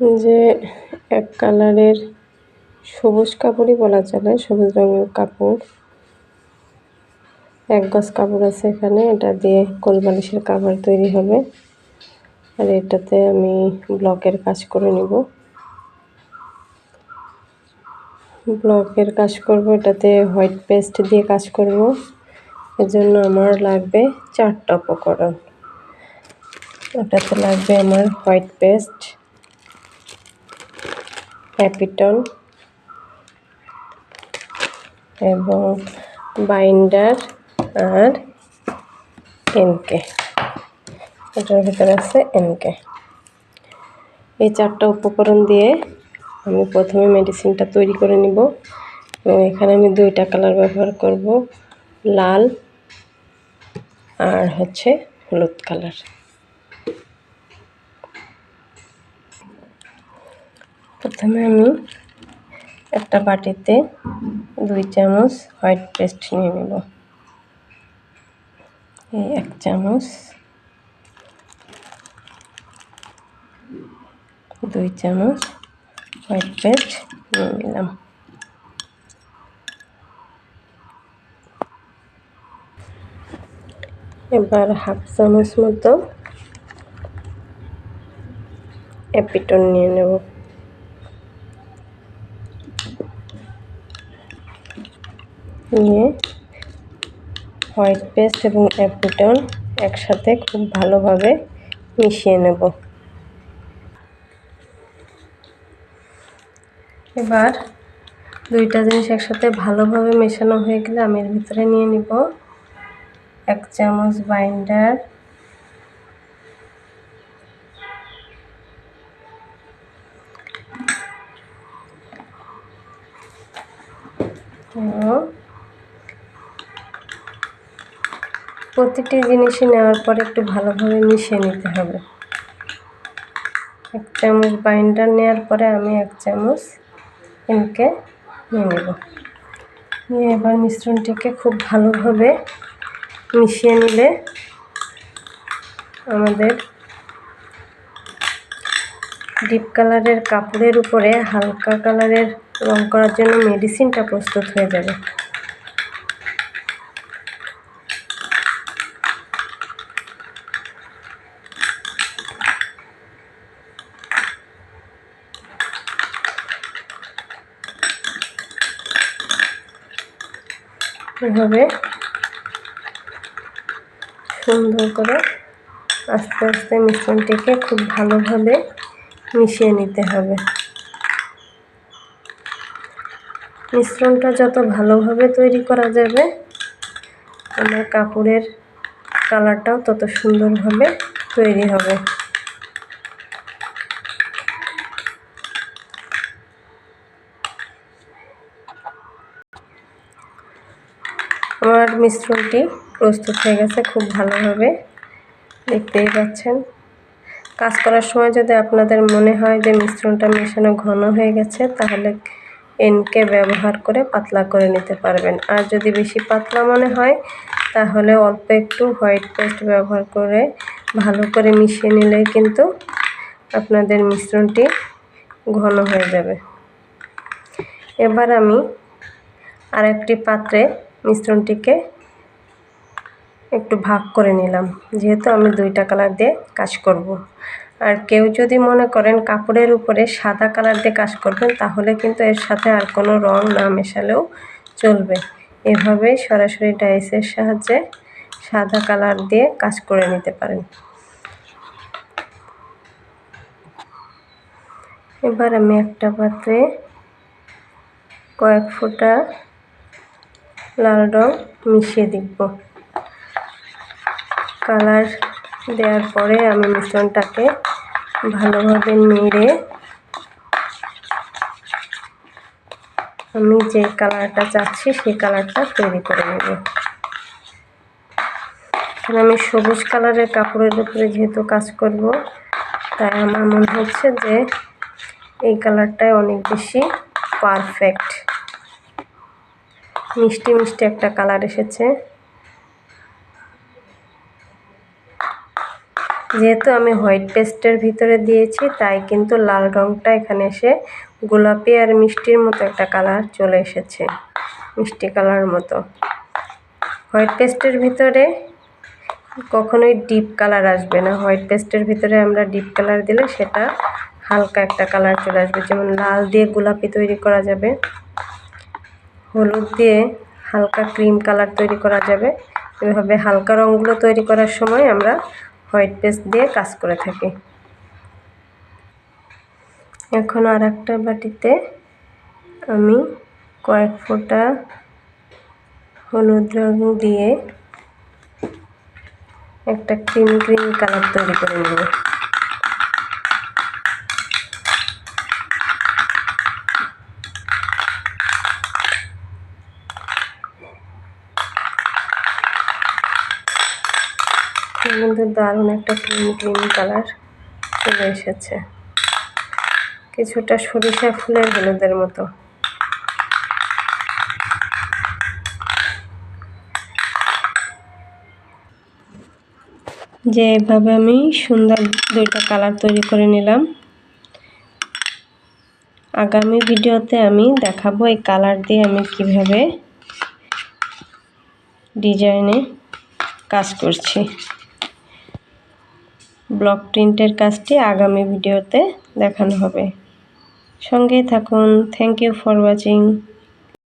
যে এক কালারের সবুজ কাপড়ই বলা চলে, সবুজ রঙের কাপড়। এক গজ কাপড় আছে এখানে, এটা দিয়ে কোলবালিশের কাভার তৈরি হবে। আর এটাতে আমি ব্লকের কাজ করে নিব। ব্লকের কাজ করব, এটাতে হোয়াইট পেস্ট দিয়ে কাজ করব। এজন্য আমার লাগবে চারটা উপকরণ। এটাতে লাগবে আমার হোয়াইট পেস্ট হ্যাপিটন এবং বাইন্ডার আর এমকে এটার ভিতরে আছে এমকে এই চারটা উপকরণ দিয়ে আমি প্রথমে মেডিসিনটা তৈরি করে নিব এবং এখানে আমি দুইটা কালার ব্যবহার করব, লাল আর হচ্ছে হলুদ কালার প্রথমে আমি একটা বাটিতে দুই চামচ হোয়াইট পেস্ট নিয়ে নেব। এই এক চামচ, দুই চামচ হোয়াইট পেস্ট নিয়ে নিলাম। এবার হাফ চামচ মতো অ্যাপিটন নিয়ে নেব। নিয়ে হোয়াইট পেস্ট এবং অ্যাপিটন একসাথে খুব ভালোভাবে মিশিয়ে নেব। এবার দুইটা জিনিস একসাথে ভালোভাবে মেশানো হয়ে গেলে আমি এর ভিতরে নিয়ে নিব এক চামচ বাইন্ডার প্রতিটি জিনিসই নেওয়ার পর একটু ভালোভাবে মিশিয়ে নিতে হবে। এক চামচ বাইন্ডার নেওয়ার পরে আমি এক চামচ এমকে নিয়ে নেব। নিয়ে এবার মিশ্রণটিকে খুব ভালোভাবে মিশিয়ে নিলে আমাদের ডিপ কালারের কাপড়ের উপরে হালকা কালারের রং করার জন্য মেডিসিনটা প্রস্তুত হয়ে যাবে। এভাবে সুন্দর করে আস্তে আস্তে মিশ্রণটিকে খুব ভালোভাবে মিশিয়ে নিতে হবে। মিশ্রণটা যত ভালোভাবে তৈরি করা যাবে, আমার কাপড়ের কালারটাও তত সুন্দরভাবে তৈরি হবে। আমার মিশ্রণটি প্রস্তুত হয়ে গেছে খুব ভালোভাবে। দেখতেই পাচ্ছেন। কাজ করার সময় যদি আপনাদের মনে হয় যে মিশ্রণটা মেশানো ঘন হয়ে গেছে, তাহলে এনকে ব্যবহার করে পাতলা করে নিতে পারবেন। আর যদি বেশি পাতলা মনে হয়, তাহলে অল্প একটু হোয়াইট পেস্ট ব্যবহার করে ভালো করে মিশিয়ে নিলে কিন্তু আপনাদের মিশ্রণটি ঘন হয়ে যাবে। এবার আমি আর একটি পাত্রে মিশ্রণটিকে একটু ভাগ করে নিলাম। যেহেতু আমি দুইটা কালার দিয়ে কাজ করব। আর কেউ যদি মনে করেন কাপড়ের উপরে সাদা কালার দিয়ে কাজ করবেন, তাহলে কিন্তু এর সাথে আর কোনো রং না মেশালেও চলবে। এভাবে সরাসরি ডাইসের সাহায্যে সাদা কালার দিয়ে কাজ করে নিতে পারেন। এবার আমি একটা পাত্রে কয়েক ফোঁটা লাল রং মিশিয়ে দিব। কালার দেওয়ার পরে আমি মিশ্রণটাকে ভালোভাবে নেড়ে আমি যে কালারটা চাচ্ছি সেই কালারটা তৈরি করে নেব। আমি সবুজ কালারের কাপড়ের উপরে যেহেতু কাজ করব, তাই আমার মনে হচ্ছে যে এই কালারটাই অনেক বেশি পারফেক্ট মিষ্টি মিষ্টি একটা কালার এসেছে। যেহেতু আমি হোয়াইট পেস্টের ভিতরে দিয়েছি, তাই কিন্তু লাল রঙটা এখানে এসে গোলাপি আর মিষ্টির মতো একটা কালার চলে এসেছে, মিষ্টি কালার মতো। হোয়াইট পেস্টের ভিতরে কখনোই ডিপ কালার আসবে না। হোয়াইট পেস্টের ভিতরে আমরা ডিপ কালার দিলে সেটা হালকা একটা কালার চলে আসবে। যেমন লাল দিয়ে গোলাপি তৈরি করা যাবে। হলুদ দিয়ে হালকা ক্রিম কালার তৈরি করা যাবে। এভাবে হালকা রঙগুলো তৈরি করার সময় আমরা হোয়াইট পেস্ট দিয়ে কাজ করে থাকি। এখন আর একটা বাটিতে আমি কয়েক ফোঁটা হলুদ রং দিয়ে একটা ক্রিম ক্রিম কালার তৈরি করে নেব। কিন্তু দারুণ একটা ক্রিম ক্রিম কালার চলে এসেছে। কিছুটা সরিষা ফুলের হলুদের মতো। যে এভাবে আমি সুন্দর দুইটা কালার তৈরি করে নিলাম। আগামী ভিডিওতে আমি দেখাবো এই কালার দিয়ে আমি কীভাবে ডিজাইনে কাজ করছি। ব্লক প্রিন্টের কাজটি আগামী ভিডিওতে দেখানো হবে। সঙ্গে থাকুন। Thank you for watching